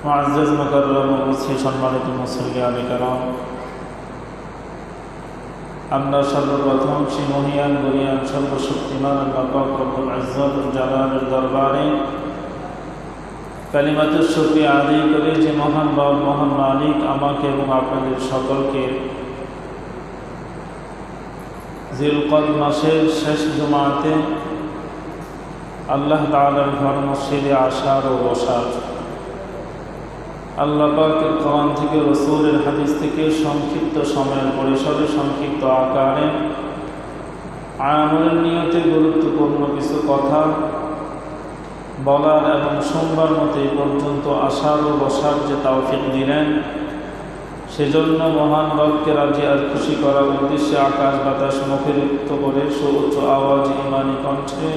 معزز مكرم উপস্থিত সম্মানিত মুসলিয়ান কারাম আমরা সর্বপ্রথম শ্রী মহিয়ান গরিয়ান সর্বশক্তিমান আল্লাহ পাক রব্বুল ইজ্জত জালালের দরবারে কালিমাতুর শুকরিয়া আদায় করে যে মহান রব মহান মালিক আমাকে এবং আপনাদের সকলকে জিলকদ মাসের শেষ জমাতে আল্লাহ তাআলার ঘর মসজিদে আসার ও বসার আল্লাহ পাকের কোরআন থেকে, রসুলের হাদিস থেকে সংক্ষিপ্ত সময়ের পরিসরে, সংক্ষিপ্ত আকারে আমলের নিয়তে গুরুত্বপূর্ণ কিছু কথা বলার এবং সোমবার মতো পর্যন্ত আসার ও বসার যে তাওফিক দিলেন, সেজন্য মহান রবকে রাজি আর খুশি করার উদ্দেশ্যে আকাশ বাতাস মুখরিত করে সুউচ্চ আওয়াজ ইমানি কণ্ঠে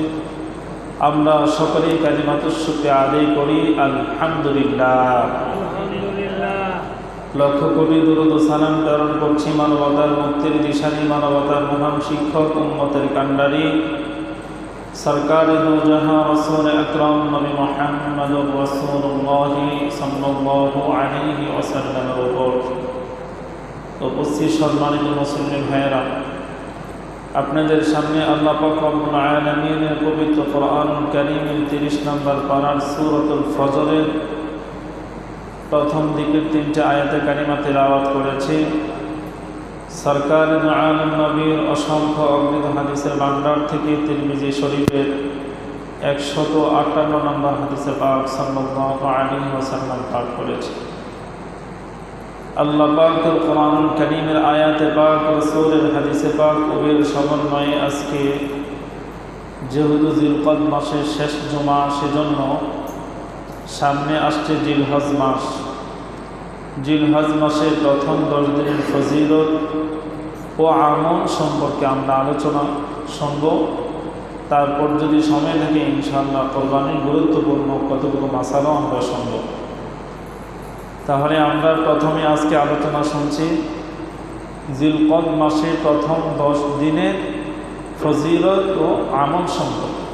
আমরা সকলেই কাজিমাতুসুকে আদায় করি আলহামদুলিল্লাহ। লক্ষ্য করি দুরুদ ও সালাম প্রেরণ করছি মানবতার মুক্তির দিশারি মানবতার মহান শিক্ষক উম্মতের কান্ডারি সরকার রসুল আকরম নবী মোহাম্মদ রসুল্লাহ সাল্লাল্লাহু আলাইহি ওয়াসাল্লামের উপর উপস্থিত সম্মানিত মুসলিম ভাইয়েরা আপনাদের সামনে আল্লাহ পাক রব্বুল পবিত্র কোরআন কারীমের 30 নম্বর পারার সূরাতুল ফজরের প্রথম দিকের তিনটে আয়াতে কারিমা তেলাওয়াত করেছি। সরকার আলম নবীর অসংখ্য অগ্নিত হাদিসের ভান্ডার থেকে তিরমিজি শরীফের একশত আটান্ন নম্বর হাদিসে পাক সাল্লাল্লাহু আলাইহি ওয়াসাল্লাম পাঠ করেছে। আল্লাহ পাকের কোরআন করিমের আয়াতে পাক, রসুলের হাদিসে পাক কবির সমন্বয়ে আজকে যেহেতু জিলকদ মাসের শেষ জমা, সেজন্য সামনে আসছে জিলহজ মাস। জিলহজ মাসের প্রথম দশ দিনের ফজিলত ও আমল সম্পর্কে আমরা আলোচনা শুনব। তারপর যদি সময় থাকে, ইনশাআল্লাহ কোরবানির গুরুত্বপূর্ণ কতগুলো মাসালও আমরা শুনব। তাহলে আমরা প্রথমে আজকে আলোচনা শুনছি জিলকদ মাসের প্রথম দশ দিনের ফজিলত ও আমল সম্পর্কে।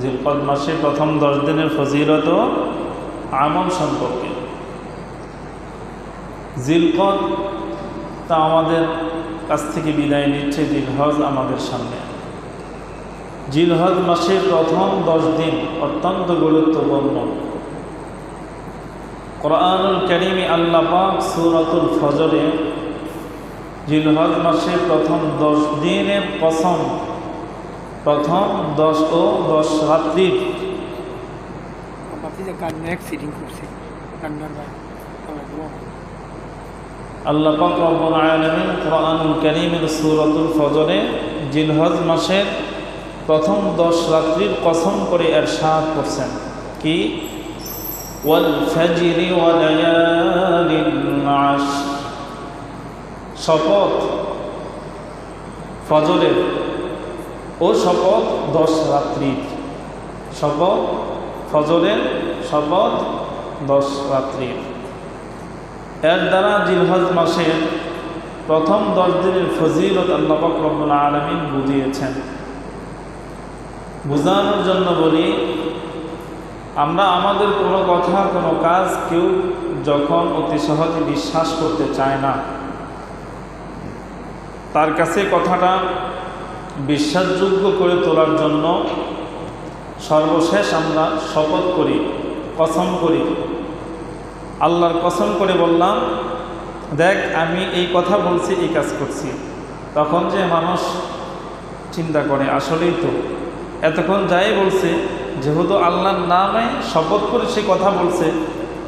জিলকদ মাসে প্রথম দশ দিনের ফজিলত ও আমল সম্পর্কে। জিলকদ তা আমাদের কাছ থেকে বিদায় নিচ্ছে, জিলহজ আমাদের সামনে। জিলহজ মাসের প্রথম দশ দিন অত্যন্ত গুরুত্বপূর্ণ। কোরআনুল করিমি আল্লাহ পাক সুরাতুল ফজরে জিলহজ মাসের প্রথম দশ দিনের কসম প্রথম দশ ও দশ রাত্রির আল্লাহ পাক রব্বুল আলামিন কোরআনুল কারীমের সূরাতুল ফজরে জিলহজ মাসের প্রথম দশ রাত্রির কসম করে এরশাদ করছেন। কি? ফাজরি ওয়া লায়ালিন আশর শপথ ফজরের ও শপথ দশ রাত্রির। শপথ ফজরের, শপথ দশ রাত্রির। এর দ্বারা জিলহজ মাসের প্রথম দশ দিনের ফজিলত আল্লাহ রব্বুল আলমিন বুঝিয়েছেন। বোঝানোর জন্য বলি আমরা আমাদের কোনো কথা, কোনো কাজ কেউ যখন অতি সহজে বিশ্বাস করতে চায় না, তার কাছে কথাটা বিশ্বাসযোগ্য করে তোলার জন্য সর্বশেষ আমরা শপথ করি, কসম করি। আল্লাহর কসম করে বললাম, দেখ, আমি এই কথা বলছি, এই কাজ করছি। তখন যে মানুষ চিন্তা করে, আসলেই তো। এতক্ষণ যাই বলছে যেহেতু আল্লাহর নামে শপথ করে সে কথা বলছে,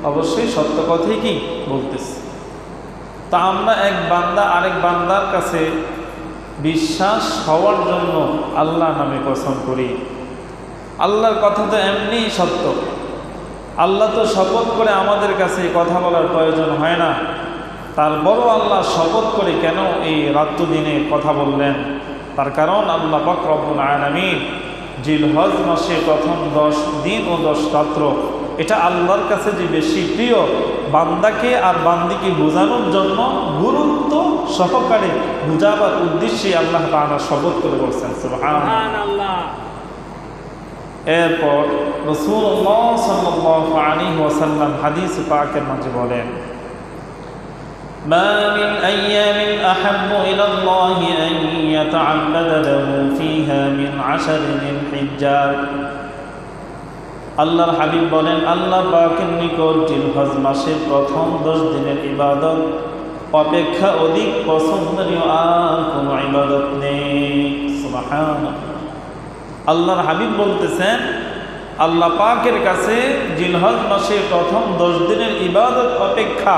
অবশ্যই সত্য কথাই কি? বলতেছে। তা আমরা এক বান্দা আরেক বান্দার কাছে বিশ্বাস হওয়ার জন্য আল্লাহ নামে কসম করি। আল্লাহর কথা তো এমনিই সত্য। আল্লাহ তো শপথ করে আমাদের কাছে কথা বলার প্রয়োজন হয় না। তার বড় আল্লাহ শপথ করে কেন এই রাত্র দিনে কথা বললেন? তার কারণ আল্লাহ পাক রব্বুল আলামিন জিলহজ মাসে প্রথম দশ দিন ও দশ রাত্র। এটা আল্লাহর কাছে যে বেশি প্রিয় বান্দাকে আর বান্দিকে বোঝানোর জন্য গুরুত্ব সহকারে বুঝাবার উদ্দেশ্যে আল্লাহ তাআলা শপথ করে বলছেন এরপর রসুল্লাহ সাল্লাহ আলী ওয়াসাল্লাম হাদিস পাকের মাঝে বলেন ما من أيام أحب إلى الله أن يتعبد له فيها من عشر ذي الحجة আল্লাহর হাবিব বলেন আল্লাহ পাকের নিকট জিলহজ মাসের প্রথম দশ দিনের ইবাদত অপেক্ষা অধিক পছন্দনীয় আর কোনো ইবাদত নেই সুবহানাল্লাহ। আল্লাহর হাবিব বলতেছেন আল্লাহ পাকের কাছে জিলহজ মাসের প্রথম দশ দিনের ইবাদত অপেক্ষা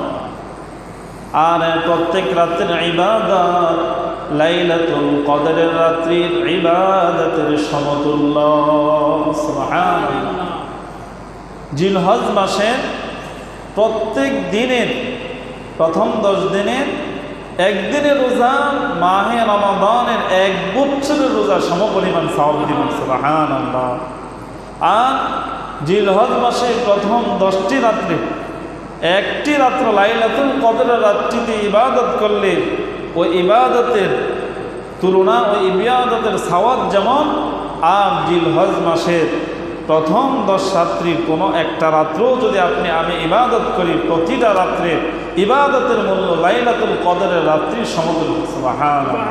আর প্রত্যেক রাত্রের ইবাদত লাইলাতুল কদরের রাত্রির ইবাদতের সমতুল্য। জিলহজ মাসের প্রত্যেক দিনের, প্রথম দশ দিনের, একদিনের রোজা, মাহে রমাদানের এক বছরের রোজা সমপরিমাণ সওয়াব দিবেন, সুবহানাল্লাহ। আর জিলহজ মাসের প্রথম দশটি রাত্রে একটি রাত্র লাইলাতুল কদরের রাত্রিতে ইবাদত করলে ওই ইবাদতের তুলনা ওই ইবাদতের সাওয়াদ যেমন আর জিলহজ মাসের প্রথম দশ রাত্রির কোনো একটা রাত্রেও যদি আপনি আমি ইবাদত করি প্রতিটা রাত্রে ইবাদতের মূল্য লাইলাতুল কদরের রাত্রির সুবহানাল্লাহ।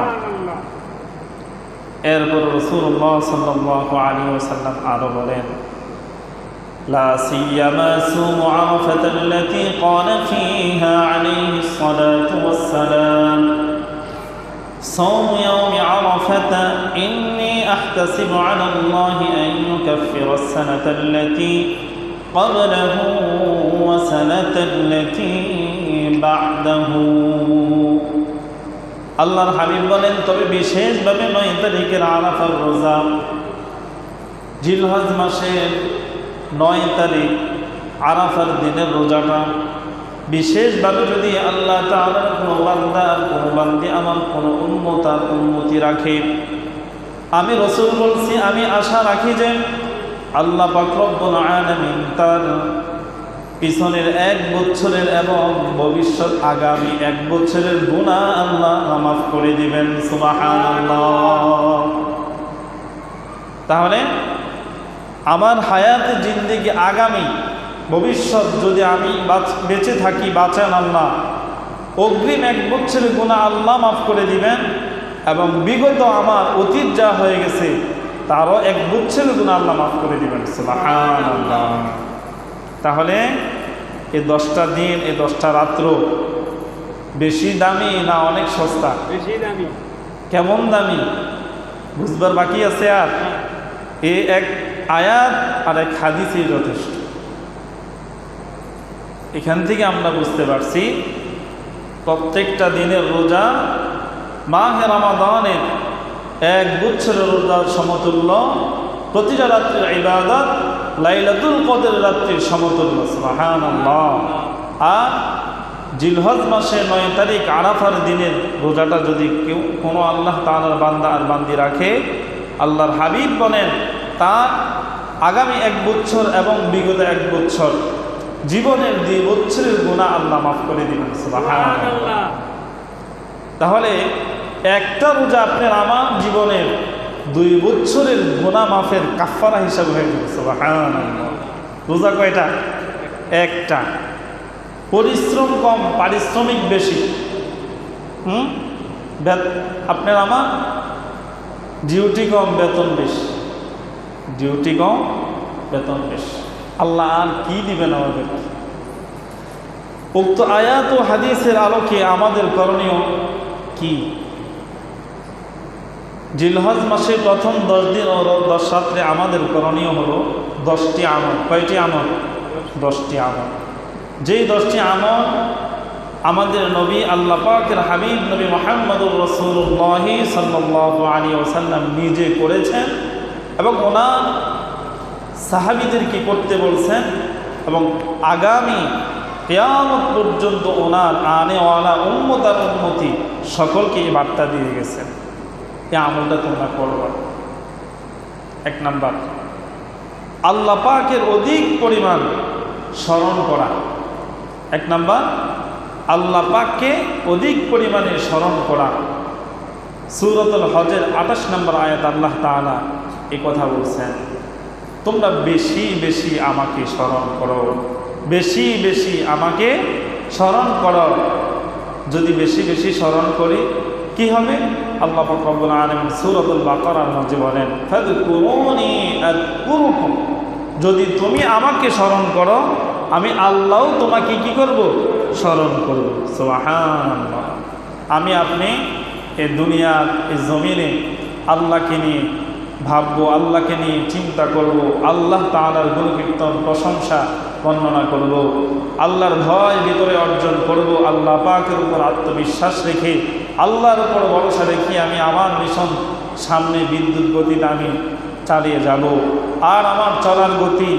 এরপর রসুল্লাহ সাল্লাহ আলী ওসাল্লাম আরও বলেন لا سيما سوم عرفة التي قال فيها عليه الصلاة والسلام صوم يوم عرفة إني أحتسب على الله أن يكفر السنة التي قبله وسنة التي بعده আল্লাহর হাবিব বলেন তবে বিশেষভাবে নয় তারিখের আরাফার রোজা জিলহজ মাসের নয় তারিখ আরাফার দিনের রোজাটা। বিশেষভাবে যদি আল্লাহ তাআলার কোনো বান্দার কোনো বান্দি আমার কোনো উন্মতার উন্মতি রাখে, আমি রসুল বলছি, আমি আশা রাখি যে আল্লাহ পাকরব্বুল আলামিন তার পিছনের এক বছরের এবং ভবিষ্যৎ আগামী এক বছরের গুণা আল্লাহ মাফ করে দিবেন, সুবহানাল্লাহ। তাহলে আমার হায়াতে জিন্দিগি আগামী ভবিষ্যৎ যদি আমি বাঁচ- থাকি বাঁচান আল্লাহ। অগ্রিম এক বছরের গুণা আল্লাহ মাফ করে দিবেন এবং বিগত আমার অতীত যা হয়ে গেছে তারও এক বছরের গুণা আল্লাহ মাফ করে দিবেন। তাহলে এই দশটা দিন এই দশটা রাত্র বেশি দামি না অনেক সস্তা? বেশি দামি। কেমন দামি? বুঝবার বাকি আছে আর? এ এক আয়াত আর এক হাদিসই যথেষ্ট। এখান থেকে আমরা বুঝতে পারছি, প্রত্যেকটা দিনের রোজা মাহে রামাদানের এক বছরের রোজার সমতুল্য, প্রতিটা রাত্রির ইবাদত লাইলাতুল কদের রাত্রির সমতুল্য, সুবহানাল্লাহ। আর জিলহজ মাসে নয় তারিখ আরাফার দিনের রোজাটা যদি কেউ, কোনো আল্লাহ তাআলার বান্দা আর বান্দি রাখে, আল্লাহর হাবিব বলেন, তার আগামী এক বছর এবং বিগত এক বছর জীবনের দুই বছরের গুণা আল্লাহ মাফ করে দিবেন তাহলে একটা রোজা আপনার আমার জীবনের দুই বছরের গোনা মাফের কাফারা হিসাবে হয়ে সুবহানাল্লাহ। রোজা কয়টা? একটা। পরিশ্রম কম পারিশ্রমিক বেশি। হুম? আপনার আমার ডিউটি কম বেতন বেশি। ডিউটি কম বেতন বেশি আল্লাহ আর কি দিবেন আমাদের? উক্ত আয়াত ও হাদিসের আলোকে আমাদের করণীয় কি? জিলহজ মাসের প্রথম দশ দিন ও দশ রাত্রে আমাদের করণীয় হলো দশটি আমল। কয়টি আমল? দশটি আমল। যেই দশটি আমল আমাদের নবী আল্লাহ পাকের হাবিব নবী মোহাম্মদুর রসুল্লাহ সাল্লাহ আলী ওসাল্লাম নিজে করেছেন এবং ওনার সাহাবিদেরকে করতে বলছেন? এবং আগামী কেয়ামত পর্যন্ত ওনার আনেওয়ালা উন্মত আর উন্নতি সকলকে এই বার্তা দিয়ে গেছেন। এই আমলটা তোমরা করবা। এক নাম্বার, আল্লাহ পাকের অধিক পরিমাণ স্মরণ করা। এক নাম্বার, আল্লাহ পাককে অধিক পরিমাণে স্মরণ করা। সুরতুল হজের আঠাশ নম্বর আয়াত আল্লাহ তাআলা এ কথা বলছেন, তোমরা বেশি বেশি আমাকে স্মরণ করো। বেশি বেশি আমাকে স্মরণ করো। যদি বেশি বেশি স্মরণ করি, কি হবে? আল্লাহ ফকরবুল আলম সুরতুল বাকরার মধ্যে বলেন যদি তুমি আমাকে স্মরণ করো, আমি আল্লাহ তোমাকে কি করব? স্মরণ করব। সুবহানাল্লাহ। আমি আপনি এ দুনিয়ার এই জমিনে আল্লাহকে নিয়ে ভাববো, আল্লাহকে নিয়ে চিন্তা করব, আল্লাহ তাআলার গুণকীর্তন, প্রশংসা বর্ণনা করব, আল্লাহর ভয় ভিতরে অর্জন করব, আল্লাহ পাকের উপর আত্মবিশ্বাস রেখে, আল্লাহর উপর ভরসা রেখে আমি আমার মিশন সামনে বিদ্যুৎ গতিতে আমি চালিয়ে যাব। আর আমার চলার গতি,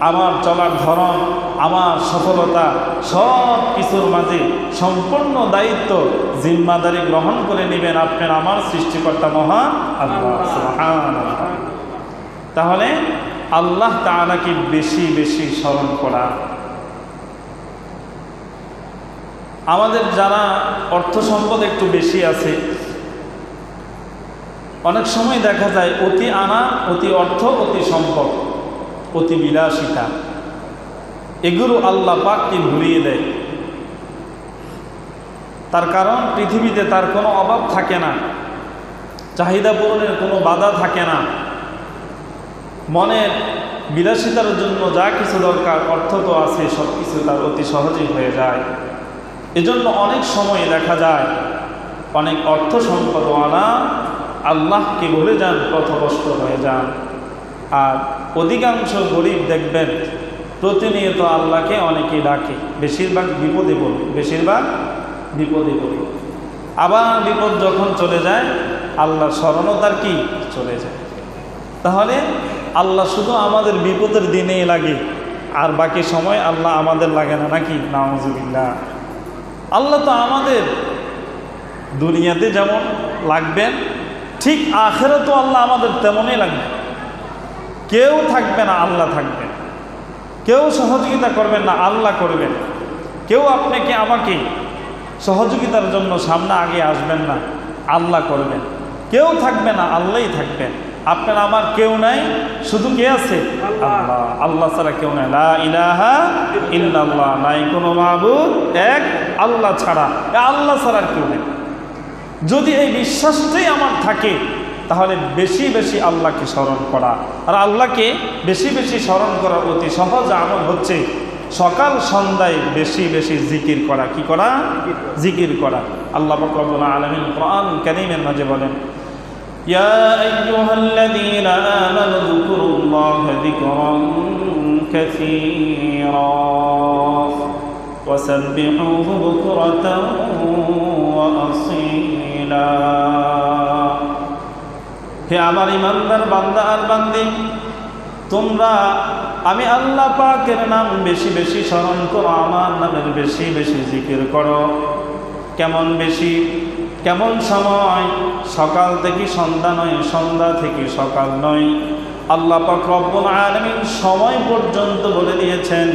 আমার চলার ধরন আমার সফলতা সব কিছুর মাঝে সম্পূর্ণ দায়িত্ব জিম্মাদারি গ্রহণ করে নেবেন আপনার আমার সৃষ্টিকর্তা মহান আল্লাহ। তাহলে আল্লাহ তাআলাকে বেশি বেশি স্মরণ করা। আমাদের যারা অর্থ সম্পদ একটু বেশি আছে, অনেক সময় দেখা যায় অতি আনা, অতি অর্থ, অতি সম্পদ, অতি বিলাসিতা। এগুলো আল্লাহ পাককে ভুলিয়ে দেয়? তার কারণ পৃথিবীতে তার কোনো অভাব থাকে না, চাহিদা পূরণের কোনো বাধা থাকে না। মনের বিলাসিতার জন্য যা কিছু দরকার, অর্থ তো আছে সব কিছু তার অতি সহজেই হয়ে যায়। এজন্য অনেক সময় দেখা যায়, অনেক অর্থ সম্পদ আনা আল্লাহকে ভুলে যান, পথভ্রষ্ট হয়ে যান। আর অধিকাংশ গরিব দেখবেন প্রতিনিয়ত আল্লাহকে অনেকেই ডাকে। বেশিরভাগ বিপদে বলি বেশিরভাগ বিপদে বলি আবার বিপদ যখন চলে যায় আল্লাহ স্মরণতার কি? চলে যায়। তাহলে আল্লাহ শুধু আমাদের বিপদের দিনেই লাগে, আর বাকি সময় আল্লাহ আমাদের লাগে না, নাকি? নাউজুবিল্লাহ। আল্লাহ তো আমাদের দুনিয়াতে যেমন লাগবেন, ঠিক আখেরও তো আল্লাহ আমাদের তেমনই লাগবে। কেউ থাকবে না, আল্লাহ থাকবেন কেউ সহযোগিতা করবেন না আল্লাহ করবেন। কেউ আপনাকে আমাকে সহযোগিতার জন্য সামনে আগে আসবেন না আল্লাহ করবেন। কেউ থাকবে না আল্লাহই থাকবেন। আপনার আমার কেউ নাই শুধু কে আছে? আল্লাহ। আল্লাহ। ছাড়া কেউ নাই। লা ইলাহা ইল্লাল্লাহ নাই কোনো মাহবুব এক আল্লাহ ছাড়া। আল্লাহ ছাড়া কেউ নেই। যদি এই বিশ্বাসটাই আমার থাকে তাহলে বেশি বেশি আল্লাহকে স্মরণ করা আর আল্লাহকে বেশি বেশি স্মরণ করা অতি সহজ আমল হচ্ছে সকাল সন্ধ্যায় বেশি বেশি জিকির করা কি করা জিকির করা আল্লাহ বকরবুল আলমিন কোরআন কারীমের মাঝে বলেন يا أيها الذين آمنوا اذكروا الله ذكرا كثيرا وسبحوه بكرة وأصيلا হে আমার ইমানদার বান্দা আর বান্দি, তোমরা, আমি আল্লাহ পাকের নাম বেশি বেশি স্মরণ করো, আমার নামের বেশি বেশি জিকির করো। কেমন বেশি? কেমন সময়? সকাল থেকে সন্ধ্যা নয়, সন্ধ্যা থেকে সকাল নয়। আল্লাহ পাক রব্বুল আলামিন সময় পর্যন্ত বলে দিয়েছেন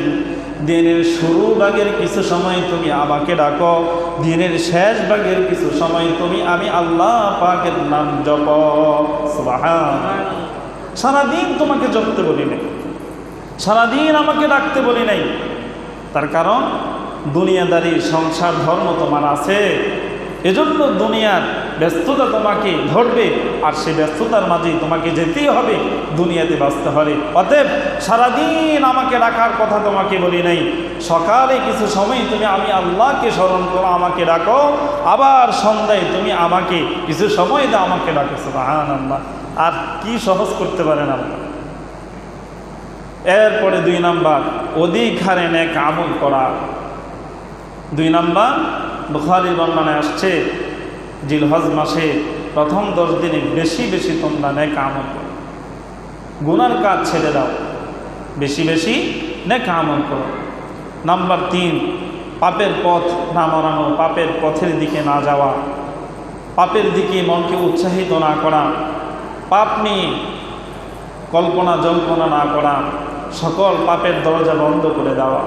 দিনের শুরু ভাগের কিছু সময় তুমি আমাকে ডাকো। দিনের শেষ ভাগের কিছু সময় তুমি আমি আল্লাহ পাকের নাম জপ। সারাদিন তোমাকে জপতে বলি নাই। সারাদিন আমাকে ডাকতে বলি নাই। তার কারণ দুনিয়াদারি, সংসার, ধর্ম তোমার আছে। এজন্য দুনিয়ার ব্যস্ততা তোমাকে ধরবে, আর সে ব্যস্ততার মাঝে তোমাকে যেতেই হবে, দুনিয়াতে বাঁচতে হবে। অতএব সারাদিন আমাকে রাখার কথা তোমাকে বলি নাই। সকালে কিছু সময় তুমি আমি আল্লাহকে স্মরণ করো, আমাকে ডাকো। আবার সন্ধ্যায় তুমি আমাকে কিছু সময় দাও, আমাকে ডাকো সুবহান আল্লাহ আর কি সহজ করতে পারেন আল্লাহ? এরপরে দুই নাম্বার অধিক হারে নেক আমল করা। দুই নাম্বার বুখারি বর্ণনায় আসছে জিলহজ মাসে প্রথম দশ দিনে বেশি বেশি তোমরা নেক আমল করো। গুনার কাজ ছেড়ে দাও। বেশি বেশি নেক আমল করো। নাম্বার তিন, পাপের পথ না মারানো, পাপের পথের দিকে না যাওয়া। পাপের দিকে মনকে উৎসাহিত না করা। পাপ নিয়ে কল্পনা জল্পনা না করা। সকল পাপের দরজা বন্ধ করে দেওয়া।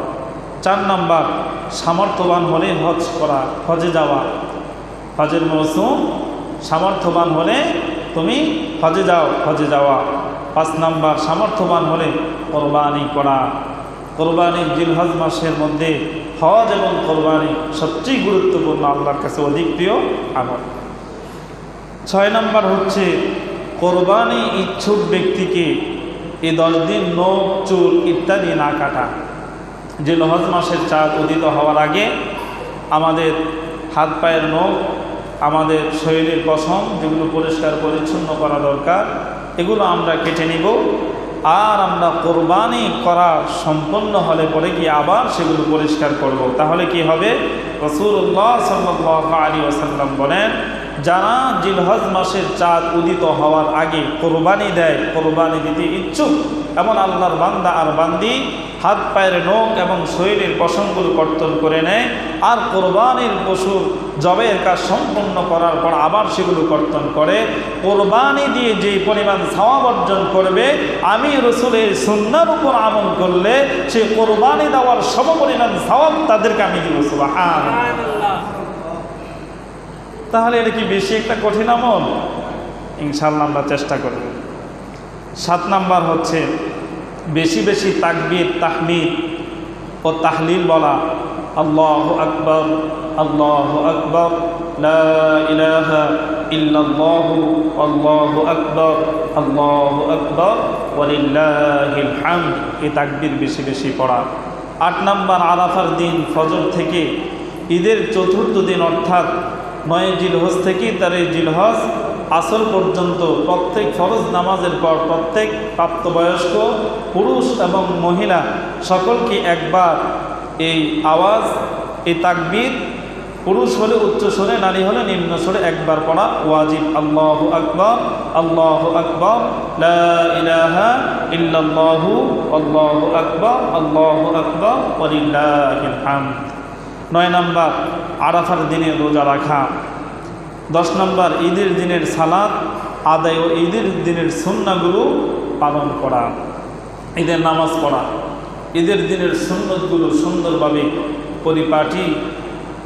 চার নাম্বার, সামর্থ্যবান হলে হজ করা, হজে যাওয়া। হজের মৌসুম সামর্থ্যবান হলে তুমি হজে যাও, হজে যাওয়া। পাঁচ নাম্বার, সামর্থ্যবান হলে কোরবানি করা। কোরবানি জিলহজ মাসের মধ্যে হজ এবং কোরবানি সবচেয়ে গুরুত্বপূর্ণ, আল্লাহর কাছে অধিক প্রিয় আমল। ছয় নম্বর হচ্ছে, কোরবানি ইচ্ছুক ব্যক্তিকে এই দশ দিন নখ, চুল ইত্যাদি না কাটা। যে লহজ মাসের চাঁদ উদিত হওয়ার আগে আমাদের হাত পায়ের নখ আমাদের শরীরের পশম যেগুলো পরিষ্কার, পরিচ্ছন্ন করা দরকার, এগুলো আমরা কেটে নিব আর আমরা কোরবানি করা সম্পন্ন হলে পরে গিয়ে আবার সেগুলো পরিষ্কার করব। তাহলে কি হবে রসুল্লাহ সাল্লাহ আলী ওসাল্লাম বলেন, যারা জিলহজ মাসের চাঁদ উদিত হওয়ার আগে কোরবানি দেয়, কোরবানি দিতে ইচ্ছুক, এমন আল্লাহর বান্দা আর বান্দি হাত পায়ের নখ এবং শরীরের পশমগুলো কর্তন করে নেয়। আর কোরবানির পশুর জবের কাজ সম্পন্ন করার পর আবার সেগুলো কর্তন করে। কোরবানি দিয়ে যে পরিমাণ সওয়াব অর্জন করবে আমি রসুলের সুন্নার উপর আমল করলে সে কোরবানি দেওয়ার সম পরিমাণ সওয়াব তাদেরকে আমি দিব তাহলে এটা কি বেশি একটা কঠিন আমল? ইনশাল্লাহ আমরা চেষ্টা করব। সাত নাম্বার হচ্ছে বেশি বেশি তাকবির, তাহমিদ ও তাহলিল বলা আল্লাহ আকবর আল্লাহ আকবর আল্লাহু আকবর আল্লাহু আকবর হামদ। এই তাকবির বেশি বেশি পড়া। আট নাম্বার আরাফার দিন ফজর থেকে ঈদের চতুর্থ দিন অর্থাৎ নয় জিলহজ থেকে তার এই জিলহজ আসর পর্যন্ত প্রত্যেক ফরজ নামাজের পর প্রত্যেক প্রাপ্তবয়স্ক পুরুষ এবং মহিলা সকলকে একবার এই আওয়াজ, এই তাকবির, পুরুষ হলে উচ্চ স্বরে, নারী হলে নিম্ন স্বরে একবার পড়া ওয়াজিব। আল্লাহ আকবর আল্লাহ আকবর ইল্লাল্লাহু, আল্লাহু আকবর আল্লাহু আকবর নয় নম্বর, আরাফার দিনে রোজা রাখা। দশ নম্বর, ঈদের দিনের সালাদ, আদায় ও ঈদের দিনের সুন্নাগুলো পালন করা, ঈদের নামাজ পড়া। ঈদের দিনের সুন্নতগুলো সুন্দরভাবে পরিপাটি,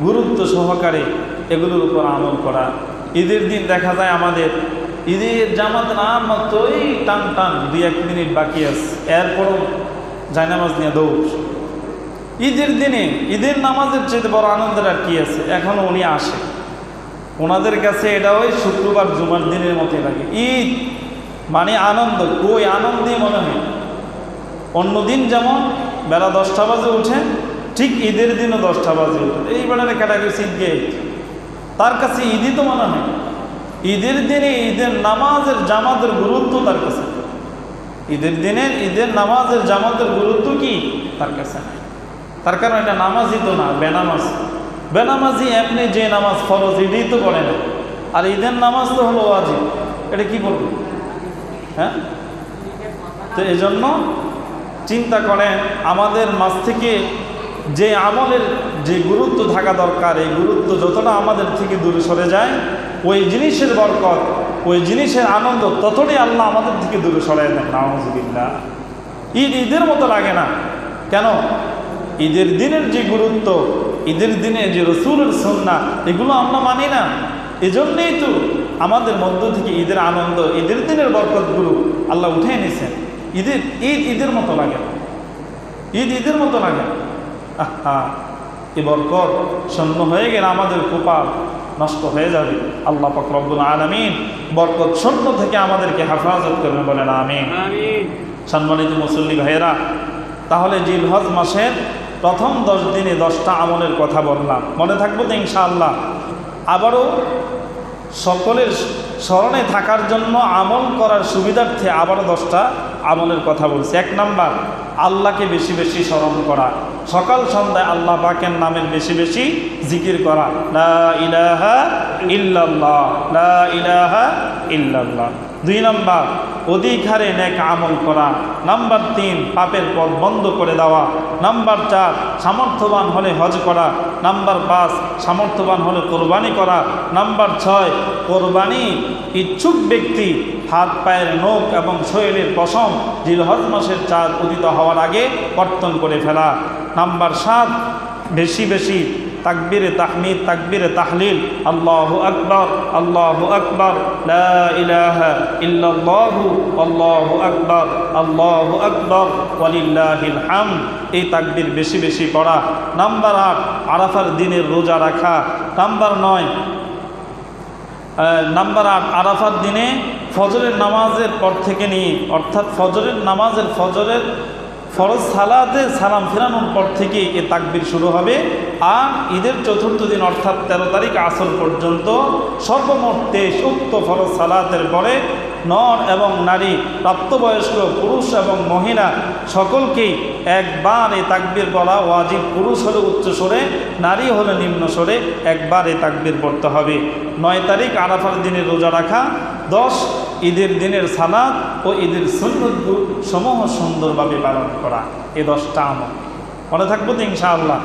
গুরুত্ব সহকারে এগুলোর উপর আমল করা। ঈদের দিন দেখা যায় আমাদের, ঈদের জামাত না মাত্রই টান টান, দুই এক মিনিট বাকি আছে। এরপরও জায়নামাজ নিয়ে দৌড়। ঈদের দিনে, ঈদের নামাজের চেয়ে বড় আনন্দের আর কি আছে? এখনও উনি আসে। ওনাদের কাছে এটা ওই শুক্রবার, জুমার দিনের মতোই লাগে। ঈদ মানে আনন্দ, কই আনন্দই মনে হয় অন্যদিন যেমন বেলা দশটা বাজে উঠে, ঠিক ঈদের দিনও দশটা বাজে উঠে। এই বেড়ারে ক্যাটাগরি ঈদকে তার কাছে ঈদই তো মনে হয় ঈদের দিনে ঈদের নামাজের জামাতের গুরুত্ব তার কাছে ঈদের দিনের ঈদের নামাজের জামাতের গুরুত্ব কি? তার কাছে তার কারণ এটা নামাজই তো না, বেনামাজ। বেনামাজি এমনি যে নামাজ ফরজ, এটাই তো পড়ে না। আর ঈদের নামাজ তো হলো ওয়াজিব। এটা কি বলব? হ্যাঁ? তো এই জন্য চিন্তা করেন, আমাদের মাঝ থেকে যে আমলের যে গুরুত্ব থাকা দরকার, এই গুরুত্ব যতটা আমাদের থেকে দূরে সরে যায়, ওই জিনিসের বরকত, ওই জিনিসের আনন্দ ততটাই আল্লাহ আমাদের থেকে দূরে সরাই দেন নামাজবিল্লা ঈদ ঈদের মতো লাগে না। কেন? ঈদের দিনের যে গুরুত্ব ঈদের দিনে যে রসুলের সন্না এগুলো আমরা মানি না। এজন্যই তো আমাদের মধ্য থেকে ঈদের আনন্দ ঈদের দিনের বরকতগুলো আল্লাহ উঠে এনেছেন ঈদের ঈদ ঈদের মতো লাগে ঈদ ঈদের মতো লাগে আহা এ বরকত শূন্য হয়ে গেলে আমাদের কপাল নষ্ট হয়ে যাবে। আল্লাহ পাক রব্বুল আলমিন বরকত শূন্য থেকে আমাদেরকে হেফাজত করবে বলেন আমিন। সম্মানিত মুসল্লি ভাইয়েরা তাহলে জিলহজ মাসের প্রথম দশ দিনে দশটা আমলের কথা বললাম। মনে থাকব তো ইনশাআল্লাহ। আবারও সকলের স্মরণে থাকার জন্য আমল করার সুবিধার্থে আবারও দশটা আমলের কথা বলছি। এক নাম্বার, আল্লাহকে বেশি বেশি স্মরণ করা। সকাল সন্ধ্যায় আল্লাহ পাকের নামের বেশি বেশি জিকির করা। ইলাহা ইল্লাল্লাহ ইলাহা ইল্লাল্লাহ। দুই নাম্বার অধিক হারে নেক আমল করা। নাম্বার তিন, পাপের পথ বন্ধ করে দেওয়া। নাম্বার চার, সামর্থ্যবান হলে হজ করা। নাম্বার পাঁচ, সামর্থ্যবান হলে কোরবানি করা। নাম্বার ছয়, কোরবানি ইচ্ছুক ব্যক্তি হাত পায়ের নখ এবং শরীরের পশম জিলহজ মাসের চাঁদ উদিত হওয়ার আগে কর্তন করে ফেলা। নাম্বার সাত, বেশি বেশি তাকবিরে, তাহমিদ, তাকবিরে, তাহলিল। আল্লাহ আকবর আল্লাহ আকবর। আল্লাহু আকবর, আল্লাহ আকবর। হামদ। এই তাকবির বেশি বেশি পড়া। নাম্বার আট, আরাফার দিনের রোজা রাখা। নাম্বার নয় নাম্বার আট, আরাফার দিনে ফজরের নামাজের পর থেকে নিয়ে, অর্থাৎ ফজরের নামাজের ফজরের ফরজ সালাতে সালাম ফেরানোর পর থেকে এ তাকবির শুরু হবে। আর ঈদের চতুর্থ দিন অর্থাৎ তেরো তারিখ আসর পর্যন্ত সর্বমোট তেইশ উক্ত ফরজ সালাতের পরে নর এবং নারী, প্রাপ্তবয়স্ক, পুরুষ এবং মহিলা সকলকেই একবার এ তাকবির বলা ওয়াজিব। পুরুষ হলে উচ্চ স্বরে, নারী হলে নিম্ন স্বরে একবার এ তাকবির পড়তে হবে। নয় তারিখ আরাফার দিনে রোজা রাখা। দশ ঈদের দিনের সালাদ ও ঈদের সুন্নত সমূহ সুন্দরভাবে পালন করা। এ দশটা আমল। মনে থাকব তো ইনশাআল্লাহ।